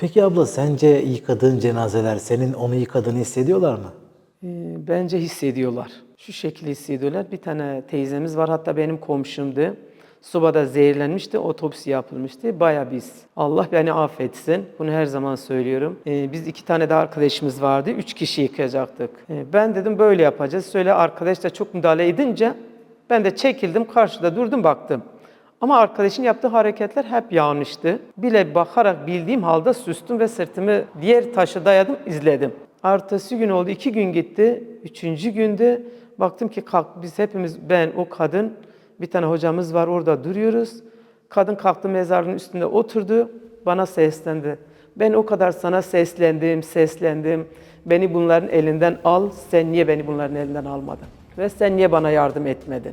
Peki abla sence yıkadığın cenazeler senin onu yıkadığını hissediyorlar mı? Ee, Bence hissediyorlar. Şu şekilde hissediyorlar. Bir tane teyzemiz var hatta benim komşumdu. Sobada zehirlenmişti, otopsi yapılmıştı. Baya biz. Allah beni affetsin. Bunu her zaman söylüyorum. Ee, biz iki tane de arkadaşımız vardı. Üç kişi yıkayacaktık. Ee, ben dedim böyle yapacağız. Söyle arkadaş da çok müdahale edince ben de çekildim, karşıda durdum baktım. Ama arkadaşın yaptığı hareketler hep yanlıştı. Bile bakarak bildiğim halde sustum ve sırtımı diğer taşa dayadım, izledim. Ertesi gün oldu, iki gün gitti. Üçüncü günde baktım ki kalk, biz hepimiz, ben, o kadın, bir tane hocamız var orada duruyoruz. Kadın kalktı mezarın üstünde oturdu, bana seslendi. Ben o kadar sana seslendim, seslendim. Beni bunların elinden al, sen niye beni bunların elinden almadın? Ve sen niye bana yardım etmedin?